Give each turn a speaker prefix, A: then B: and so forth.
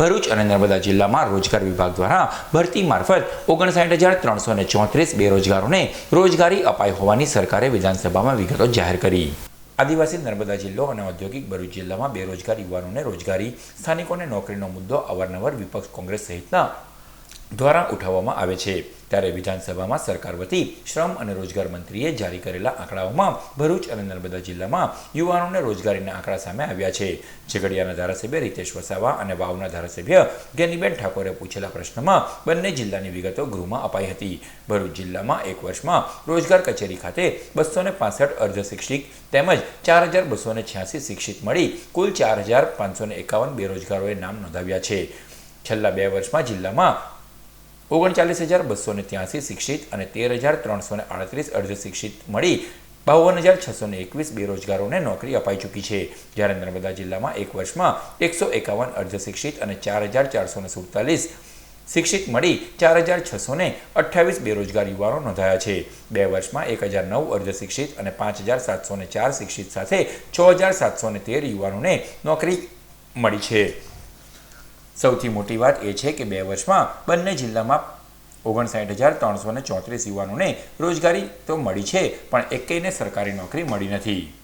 A: ભરૂચ અને નર્મદા જિલ્લામાં રોજગાર વિભાગ દ્વારા ભરતી મારફત ઓગણસાઠ હજાર ત્રણસો ને ચોત્રીસ બેરોજગારોને રોજગારી અપાઈ હોવાની સરકારે વિધાનસભામાં વિગતો જાહેર કરી. આદિવાસી નર્મદા જિલ્લો અને ઔદ્યોગિક ભરૂચ જિલ્લામાં બેરોજગાર યુવાનોને રોજગારી, સ્થાનિકોને નોકરીનો મુદ્દો અવારનવાર વિપક્ષ કોંગ્રેસ સહિતના દ્વારા ઉઠાવવામાં આવે છે. ત્યારે વિધાનસભામાં સરકાર વતી શ્રમ અને રોજગાર મંત્રીએ જારી કરેલા આંકડાઓમાં ભરૂચ અને નર્મદા જિલ્લામાં યુવાનોને રોજગારીના આંકડા સામે આવ્યા છે. ઝઘડિયાના ધારાસભ્ય રીતેશ વસાવા અને વાવના ધારાસભ્ય ગેનીબેન ઠાકોરે પૂછેલા પ્રશ્નમાં બંને જિલ્લાની વિગતો ગૃહમાં અપાઈ હતી. ભરૂચ જિલ્લામાં એક વર્ષમાં રોજગાર કચેરી ખાતે બસો ને પાસઠ અર્ધ શિક્ષિત તેમજ ચાર હજાર બસો ને છ્યાસી શિક્ષિત મળી કુલ ચાર હજાર પાંચસો ને એકાવન બેરોજગારોએ નામ નોંધાવ્યા છે. છેલ્લા બે વર્ષમાં જિલ્લામાં ઓગણચાલીસ હજાર બસો ને ત્યાસી શિક્ષિત અને તેર હજાર ત્રણસો ને આડત્રીસ અર્ધ શિક્ષિત મળી બાવન હજાર છસો ને એકવીસ બેરોજગારોને નોકરી અપાઈ ચૂકી છે. જ્યારે નર્મદા જિલ્લામાં એક વર્ષમાં એકસો એકાવન અર્ધ શિક્ષિત અને ચાર હજાર ચારસો ને સુડતાલીસ શિક્ષિત મળી ચાર હજાર છસો ને અઠ્ઠાવીસ બેરોજગાર યુવાનો નોંધાયા છે. બે વર્ષમાં એક હજાર નવ અર્ધ શિક્ષિત અને પાંચ હજાર સાતસો ને ચાર શિક્ષિત સાથે છ હજાર સાતસો ને તેર યુવાનોને નોકરી મળી છે. સૌથી મોટી વાત એ છે કે બે વર્ષમાં બંને જિલ્લામાં ઓગણસાઠ હજાર ત્રણસો ચોત્રીસ યુવાનોને રોજગારી તો મળી છે, પણ એકેયને સરકારી નોકરી મળી નથી.